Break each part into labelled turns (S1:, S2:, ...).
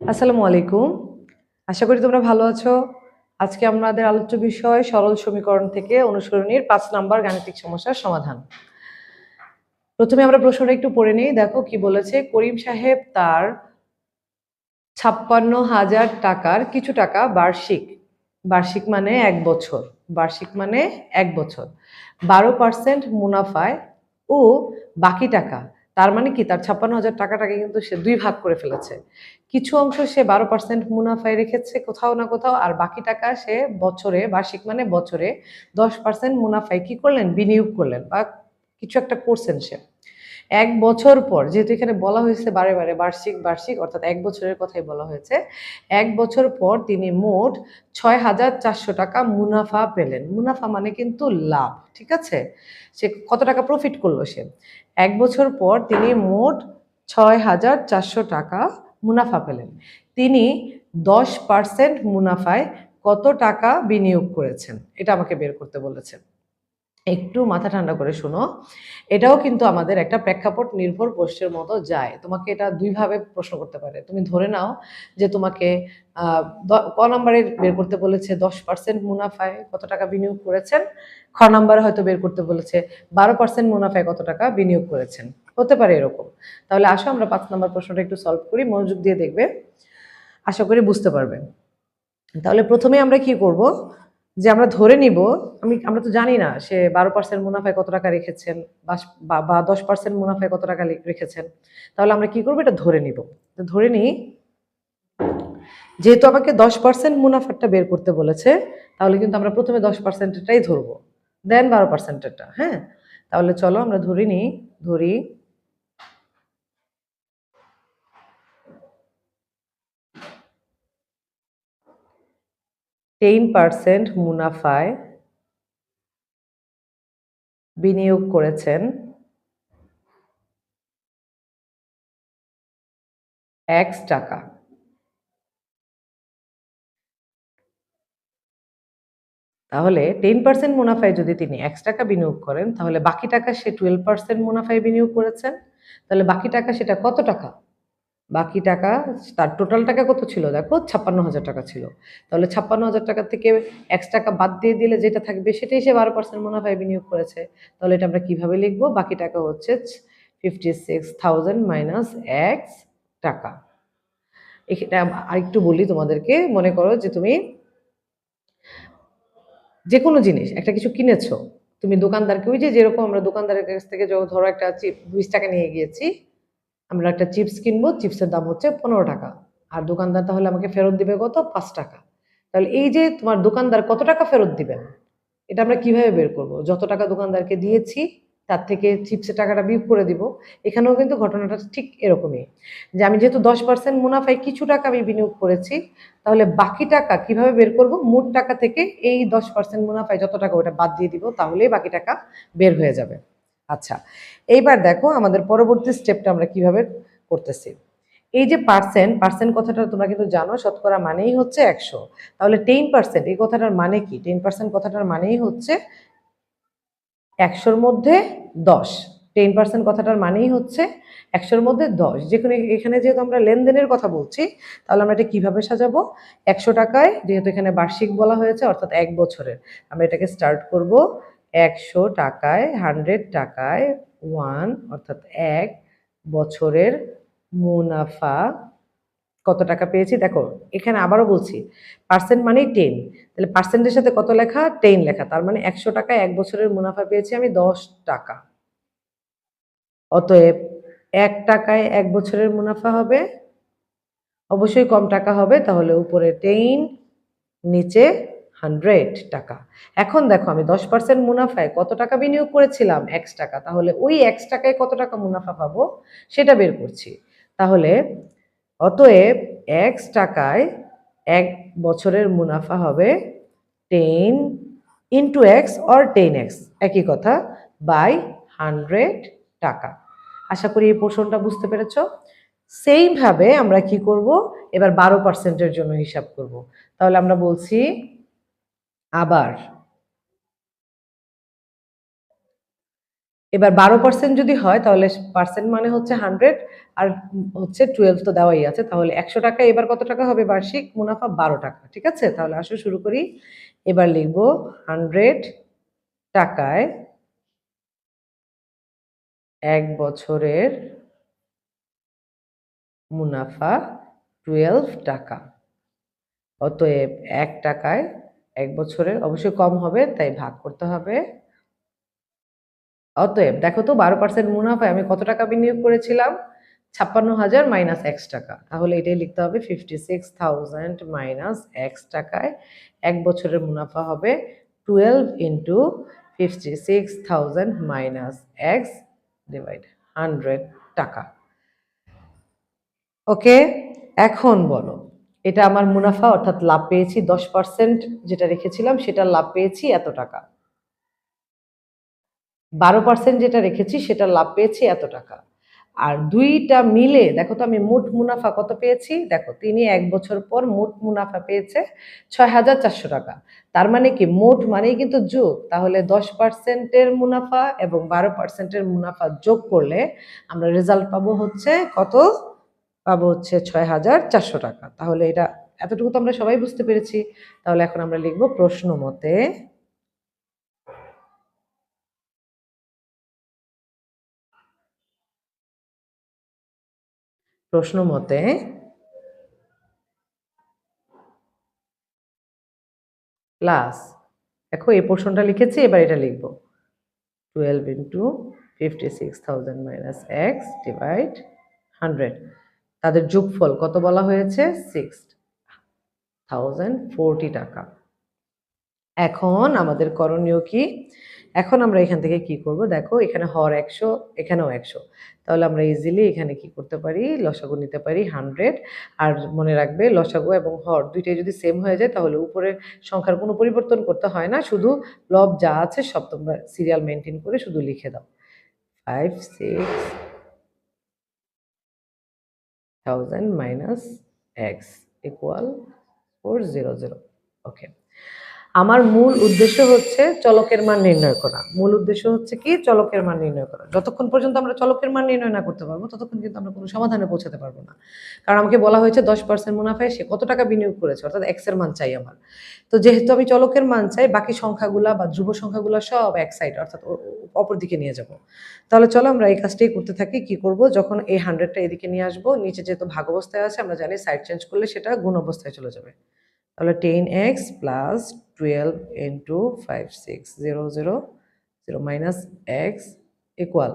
S1: আসসালামু আলাইকুম। আশা করি তোমরা ভালো আছো। আজকে আমাদের আলোচ্য বিষয় সরল সমীকরণ থেকে অনুসরণীর পাঁচ নাম্বার গাণিতিক সমস্যার সমাধান। প্রথমে আমরা প্রশ্নটা একটু পড়ে নিই। দেখো কি বলেছে, করিম সাহেব তার ছাপ্পান্ন হাজার টাকার কিছু টাকা বার্ষিক। বার্ষিক মানে এক বছর। বার্ষিক মানে এক বছর। বারো পার্সেন্ট মুনাফায় ও বাকি টাকা। তার মানে কি? তার ছাপ্পান্ন হাজার টাকাটাকে কিন্তু সে দুই ভাগ করে ফেলেছে। কিছু অংশ সে বারো পার্সেন্ট মুনাফায় রেখেছে কোথাও না কোথাও, আর বাকি টাকা সে বছরে, বার্ষিক মানে বছরে দশ পার্সেন্ট মুনাফায় কি করলেন? বিনিয়োগ করলেন বা কিছু একটা করছেন সে। এক বছর পর, যেহেতু এখানে বলা হয়েছে বারে বারে বার্ষিক বার্ষিক, অর্থাৎ এক বছরের কথাই বলা হয়েছে, এক বছর পর তিনি মোট ছয় হাজার চারশো টাকা মুনাফা পেলেন। মুনাফা মানে কিন্তু লাভ, ঠিক আছে? সে কত টাকা প্রফিট করল সে? এক বছর পর তিনি মোট ছয় হাজার চারশো টাকা মুনাফা পেলেন। তিনি দশ পার্সেন্ট মুনাফায় কত টাকা বিনিয়োগ করেছেন? এটা আমাকে বের করতে বলেছেন। একটু মাথা ঠান্ডা করে শোনো। এটাও কিন্তু আমাদের একটা প্রেক্ষাপট নির্ভর প্রশ্নের মতো যায়। তোমাকে এটা দুইভাবে প্রশ্ন করতে পারে। তুমি ধরে নাও যে তোমাকে ক নম্বরে বের করতে বলেছে দশ পার্সেন্ট মুনাফায় কত টাকা বিনিয়োগ করেছেন? খ নম্বরে হয়তো বের করতে বলেছে বারো পার্সেন্ট মুনাফায় কত টাকা বিনিয়োগ করেছেন। হতে পারে এরকম। তাহলে আসো আমরা পাঁচ নম্বর প্রশ্নটা একটু সলভ করি, মনোযোগ দিয়ে দেখবে। আশা করি বুঝতে পারবে। তাহলে প্রথমে আমরা কি করব? যে আমরা ধরে নিব, আমি, আমরা তো জানি না সে বারো পার্সেন্ট মুনাফায় কত টাকা রেখেছেন বা- দশ পার্সেন্ট মুনাফায় কত টাকা রেখেছেন। তাহলে আমরা কি করব? এটা ধরে নিব। ধরে নিই, যেহেতু আমাকে দশ পার্সেন্ট মুনাফাটা বের করতে বলেছে, তাহলে কিন্তু আমরা প্রথমে দশ পার্সেন্টেরটাই ধরবো। দেন বারো পার্সেন্টেরটা হ্যাঁ? তাহলে চলো আমরা ধরে নিই, ধরি টেন পার্সেন্ট মুনাফায় বিনিয়োগ করেছেন এক্স টাকা। তাহলে টেন পার্সেন্ট মুনাফায় যদি তিনি এক্স টাকা বিনিয়োগ করেন, তাহলে বাকি টাকা সে টুয়েলভ পার্সেন্ট মুনাফায় বিনিয়োগ করেছেন। তাহলে বাকি টাকা সেটা কত টাকা? বাকি টাকা, তার টোটাল টাকা কত ছিল? দেখো, ছাপ্পান্ন হাজার টাকা ছিল। তাহলে ছাপ্পান্ন হাজার টাকা থেকে এক্স টাকা বাদ দিয়ে দিলে যেটা থাকবে, সেটাই সে বারো পার্সেন্ট মুনাফায় বিনিয়োগ করেছে। তাহলে এটা আমরা কীভাবে লিখব? বাকি টাকা হচ্ছে fifty six thousand minus X টাকা। এখানে আরেকটু বলি তোমাদেরকে, মনে করো যে তুমি যে কোনো জিনিস, একটা কিছু কিনেছো, তুমি দোকানদারকে, ওই যে যেরকম আমরা দোকানদারের কাছ থেকে ধরো একটা বিশ টাকা নিয়ে গিয়েছি আমরা একটা চিপস কিনবো, চিপসের দাম হচ্ছে পনেরো টাকা। আর দোকানদার তাহলে আমাকে ফেরত দিবে কত? পাঁচ টাকা। তাহলে এই যে তোমার দোকানদার কত টাকা ফেরত দিবেন? এটা আমরা কীভাবে বের করব? যত টাকা দোকানদারকে দিয়েছি, তার থেকে চিপসের টাকাটা বিয়োগ করে দিব। এখানেও কিন্তু ঘটনাটা ঠিক এরকমই। যে আমি যেহেতু দশ পার্সেন্ট মুনাফায় কিছু টাকা আমি বিনিয়োগ করেছি, তাহলে বাকি টাকা কীভাবে বের করব? মোট টাকা থেকে এই দশ পার্সেন্ট মুনাফায় যত টাকা ওটা বাদ দিয়ে দিব, তাহলেই বাকি টাকা বের হয়ে যাবে। আচ্ছা এইবার দেখো আমাদের পরবর্তী স্টেপটা আমরা কীভাবে করতেছি। এই যে পার্সেন্ট পার্সেন্ট কথাটা তোমরা কিন্তু জানো, শতকরা মানেই হচ্ছে একশো। তাহলে টেন পার্সেন্ট এই কথাটার মানে কি? টেন পার্সেন্ট কথাটার মানেই হচ্ছে একশোর মধ্যে দশ। টেন পার্সেন্ট কথাটার মানেই হচ্ছে একশোর মধ্যে দশ। যেখানে এখানে যেহেতু আমরা লেনদেনের কথা বলছি, তাহলে আমরা এটা কীভাবে সাজাবো? একশো টাকায় যেহেতু এখানে বার্ষিক বলা হয়েছে, অর্থাৎ এক বছরের। আমরা এটাকে স্টার্ট করব একশো টাকায় হান্ড্রেড টাকায় ওয়ান অর্থাৎ এক বছরের মুনাফা কত টাকা পেয়েছি? দেখো, এখানে আবারও বলছি পার্সেন্ট মানেই টেন তাহলে পার্সেন্টের সাথে কত লেখা? টেন লেখা। তার মানে একশো টাকায় এক বছরের মুনাফা পেয়েছি আমি দশ টাকা। অতএব এক টাকায় এক বছরের মুনাফা হবে। অবশ্যই কম টাকা হবে, তাহলে উপরে টেন নিচে হান্ড্রেড টাকা। এখন দেখো, আমি দশ পার্সেন্ট মুনাফায় কত টাকা বিনিয়োগ করেছিলাম? এক্স টাকা। তাহলে ওই এক্স টাকায় কত টাকা মুনাফা পাবো? সেটা বের করছি। তাহলে অতএব এক্স টাকায় এক বছরের মুনাফা হবে ten into X or ten X একই কথা বাই হান্ড্রেড টাকা। আশা করি এই পোর্শনটা বুঝতে পেরেছ। সেইভাবে আমরা কি করব? এবার বারো পার্সেন্টের জন্য হিসাব করব। তাহলে আমরা বলছি আবার। এবার বারো পার্সেন্ট যদি হয়, তাহলে পার্সেন্ট মানে হচ্ছে হান্ড্রেড আর হচ্ছে টুয়েলভ তো দেওয়াই আছে, তাহলে একশো টাকা, এবার কত টাকা হবে বার্ষিক? মুনাফা বারো টাকা, ঠিক আছে? তাহলে আসো শুরু করি। এবার লিখব হান্ড্রেড টাকায় এক বছরের মুনাফা টুয়েলভ টাকা, অতএব এক টাকায় এক বছরের, অবশ্যই কম হবে, তাই ভাগ করতে হবে। অতএব দেখো তো, বারো পার্সেন্ট মুনাফায় আমি কত টাকা বিনিয়োগ করেছিলাম? ছাপ্পান্ন হাজার মাইনাস এক্স টাকা। তাহলে এটাই লিখতে হবে fifty six thousand minus X টাকায় এক বছরের মুনাফা হবে twelve into fifty six thousand minus X divide hundred টাকা। ওকে এখন বলো। এটা আমার মুনাফা, অর্থাৎ লাভ পেয়েছি দশ পার্সেন্ট যেটা রেখেছিলাম সেটা লাভ পেয়েছি এত টাকা। বারো পার্সেন্ট যেটা রেখেছি সেটা লাভ পেয়েছি এত টাকা। আর দুইটা মিলে, দেখো তো আমি মোট মুনাফা কত পেয়েছি? দেখো, তিনি এক বছর পর মোট মুনাফা পেয়েছে ছয় হাজার চারশো টাকা। তার মানে কি, মোট মানেই কিন্তু যোগ। তাহলে দশ পার্সেন্টের মুনাফা এবং বারো পার্সেন্টের মুনাফা যোগ করলে আমরা রেজাল্ট পাবো হচ্ছে কত? পাবো হচ্ছে ছয় হাজার চারশো টাকা। তাহলে এটা এতটুকু তো আমরা সবাই বুঝতে পেরেছি। তাহলে এখন আমরা লিখব প্রশ্ন মতে প্রশ্ন মতে প্লাস, দেখো এই পোর্শনটা লিখেছি, এবার এটা লিখব। Twelve into fifty six thousand minus X divide hundred তাদের যোগফল কত বলা হয়েছে? সিক্স থাউজেন্ড টাকা। এখন আমাদের করণীয় কি? এখন আমরা এখান থেকে কি করব? দেখো, এখানে হর একশো, এখানেও একশো। তাহলে আমরা ইজিলি এখানে কি করতে পারি? লসাগু নিতে পারি হান্ড্রেড আর মনে রাখবে, লসাগু এবং হর দুইটাই যদি সেম হয়ে যায়, তাহলে উপরের সংখ্যার কোনো পরিবর্তন করতে হয় না। শুধু লব যা আছে সব তোমরা সিরিয়াল মেনটেন করে শুধু লিখে দাও। Five six thousand minus X equal four zero zero okay আমার মূল উদ্দেশ্য হচ্ছে চলকের মান নির্ণয় করা। মূল উদ্দেশ্য হচ্ছে কি? চলকের মান নির্ণয় করা। যতক্ষণ পর্যন্ত আমরা চলকের মান নির্ণয় না করতে পারব, ততক্ষণ কিন্তু আমরা কোনো সমাধানে পৌঁছাতে পারব না। কারণ আমাকে বলা হয়েছে দশ পার্সেন্ট মুনাফায় সে কত টাকা বিনিয়োগ করেছে, অর্থাৎ এক্সের মান চাই আমার। তো যেহেতু আমি চলকের মান চাই, বাকি সংখ্যাগুলা বা ধ্রুব সংখ্যাগুলা সব এক সাইড অর্থাৎ অপর দিকে নিয়ে যাব। তাহলে চলো আমরা এই কাজটাই করতে থাকি, কি করব? যখন এই হান্ড্রেডটা এদিকে নিয়ে আসব, নিচে যেহেতু ভাগ অবস্থায় আছে, আমরা জানি সাইড চেঞ্জ করলে সেটা গুণ অবস্থায় চলে যাবে। তাহলে ten X plus twelve into five six zero zero zero minus X equal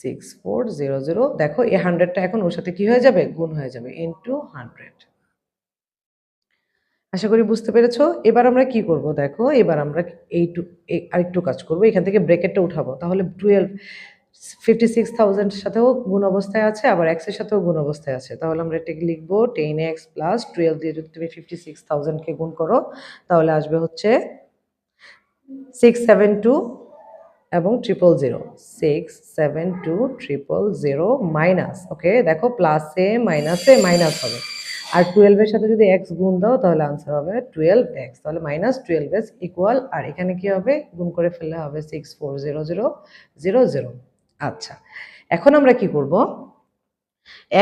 S1: six four zero zero দেখো, এই হান্ড্রেডটা এখন ওর সাথে কি হয়ে যাবে? গুণ হয়ে যাবে ইন্টু হান্ড্রেড আশা করি বুঝতে পেরেছ? এবার আমরা কি করব? দেখো, এবার আমরা এই আরেকটু কাজ করব। এখান থেকে ব্রেকেটটা উঠাবো। তাহলে টুয়েলভ ফিফটি সিক্স থাউজেন্ড সাথেও গুণ অবস্থায় আছে, আবার এক্সের সাথেও গুণ অবস্থায় আছে। তাহলে আমরা এটাকে লিখব টেন এক্স প্লাস টুয়েলভ দিয়ে যদি তুমি ফিফটি সিক্স থাউজেন্ডকে গুণ করো, তাহলে আসবে হচ্ছে সিক্স সেভেন টু এবং triple zero six seven two triple zero minus okay দেখো প্লাসে মাইনাসে মাইনাস হবে। আর টুয়েলভের সাথে যদি এক্স গুণ দাও, তাহলে আনসার হবে টুয়েলভ এক্স তাহলে মাইনাস টুয়েলভ এক্স ইকুয়াল আর এখানে কি হবে? গুণ করে ফেললে হবে six four zero zero zero zero আচ্ছা এখন আমরা কি করব?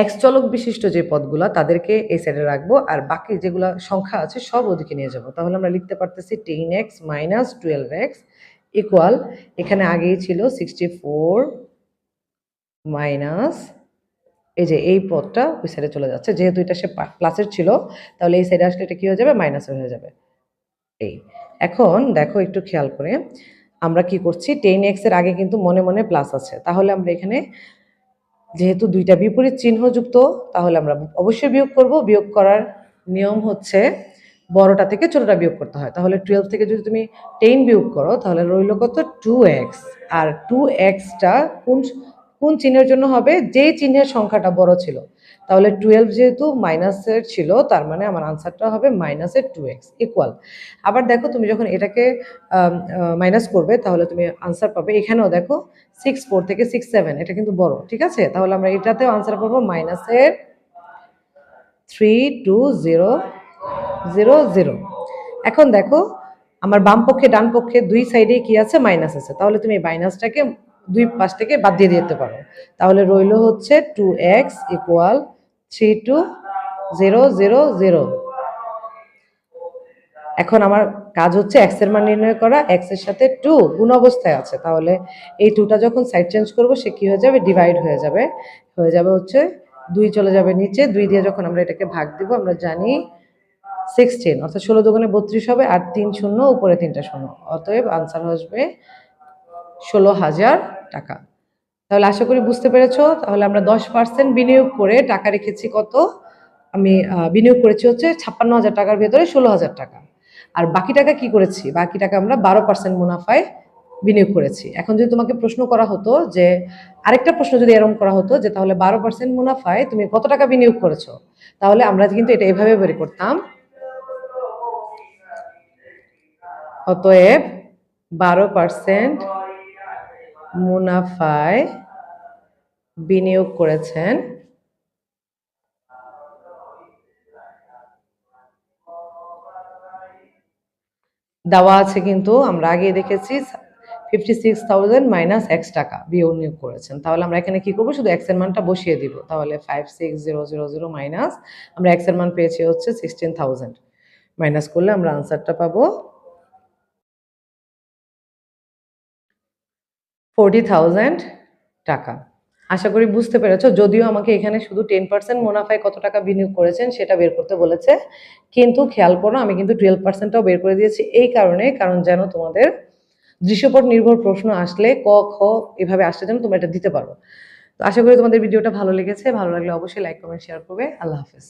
S1: এক্স চলক বিশিষ্ট যে পদগুলা, তাদেরকে এই সাইডে রাখব, আর বাকি যেগুলা সংখ্যা আছে, সব ওদিকে নিয়ে যাব। তাহলে আমরা লিখতে পারতেছি ten X minus twelve X equal এখানে আগেই ছিল সিক্সটি ফোর মাইনাস এই যে এই পদটা ওই সাইডে চলে যাচ্ছে। যেহেতু এটা সে প্লাসের ছিল, তাহলে এই সাইডে আসলে এটা কি হয়ে যাবে? মাইনাসের হয়ে যাবে। এই, এখন দেখো একটু খেয়াল করে। আমরা কি করছি? টেন এক্সের আগে কিন্তু মনে মনে প্লাস আছে। তাহলে আমরা এখানে যেহেতু দুইটা বিপরীত চিহ্নযুক্ত তাহলে আমরা অবশ্যই বিয়োগ করব। বিয়োগ করার নিয়ম হচ্ছে বড়টা থেকে ছোটটা বিয়োগ করতে হয়। তাহলে টুয়েলভ থেকে যদি তুমি টেন বিয়োগ করো, তাহলে রইল কত? টু এক্স আর টু এক্সটা কোন কোন চিহ্নের জন্য হবে? যে চিহ্নের সংখ্যাটা বড় ছিল। তাহলে টুয়েলভ যেহেতু মাইনাসের ছিল, তার মানে আমার আনসারটা হবে মাইনাসের টু এক্স ইকুয়াল আবার দেখো তুমি যখন এটাকে মাইনাস করবে, তাহলে তুমি আনসার পাবে এখানেও দেখো সিক্স ফোর থেকে সিক্স সেভেন এটা কিন্তু বড়, ঠিক আছে? তাহলে আমরা এটাতেও আনসার পাবো মাইনাসের three two zero zero zero এখন দেখো, আমার বাম পক্ষে, ডান পক্ষে দুই সাইডে কি আছে? মাইনাস আছে। তাহলে তুমি মাইনাসটাকে দুই পাশ থেকে বাদ দিয়ে দিতে পারো। তাহলে রইল হচ্ছে two X equal three two zero zero zero এখন আমার কাজ হচ্ছে এক্সের মান নির্ণয় করা এক্সের সাথে টু গুণ অবস্থায় আছে। তাহলে এই টুটা যখন সাইড চেঞ্জ করব, সে কি হয়ে যাবে? ডিভাইড হয়ে যাবে। হয়ে যাবে হচ্ছে দুই চলে যাবে নিচে। দুই দিয়ে যখন আমরা এটাকে ভাগ দিব, আমরা জানি সিক্সটিন অর্থাৎ ষোলো দোকানে বত্রিশ হবে আর তিন শূন্য, উপরে তিনটা শূন্য। অতএব আনসার আসবে ষোলো হাজার টাকা। তাহলে আশা করি বুঝতে পেরেছ। তাহলে আমরা দশ পার্সেন্ট বিনিয়োগ করে টাকা রেখেছি কত? আমি বিনিয়োগ করেছি হচ্ছে ছাপ্পান্ন হাজার টাকার ভেতরে ষোলো হাজার টাকা। আর বাকি টাকা কি করেছি? বাকি টাকা আমরা বারো পার্সেন্ট মুনাফায় বিনিয়োগ করেছি। এখন যদি তোমাকে প্রশ্ন করা হতো যে, আরেকটা প্রশ্ন যদি এরকম করা হতো যে, তাহলে বারো পার্সেন্ট মুনাফায় তুমি কত টাকা বিনিয়োগ করেছ? তাহলে আমরা কিন্তু এটা এভাবে বের করতাম। অতএব বারো পার্সেন্ট মুনাফায় বিনিয়োগ করেছেন। দেওয়া আছে কিন্তু, আমরা আগে দেখেছি fifty six thousand minus X টাকা বিনিয়োগ করেছেন। তাহলে আমরা এখানে কি করব? শুধু এক্সের মানটা বসিয়ে দিব। তাহলে five six zero zero zero minus আমরা এক্সের মান পেয়েছি হচ্ছে সিক্সটিন থাউজেন্ড মাইনাস করলে আমরা আনসারটা পাবো। ফোরটি থাউজেন্ড টাকা। আশা করি বুঝতে পেরেছ, যদিও আমাকে এখানে শুধু টেন পার্সেন্ট মুনাফায় কত টাকা বিনিয়োগ করেছেন সেটা বের করতে বলেছে, কিন্তু খেয়াল করো আমি কিন্তু টুয়েলভ পার্সেন্টটাও বের করে দিয়েছি এই কারণে, কারণ যেন তোমাদের দৃশ্যপট নির্ভর প্রশ্ন আসলে ক, খ এভাবে আসলে যেন তোমরা এটা দিতে পারো। তো আশা করি তোমাদের ভিডিওটা ভালো লেগেছে, ভালো লাগলে অবশ্যই লাইক কমেন্ট শেয়ার করবে। আল্লাহ হাফেজ।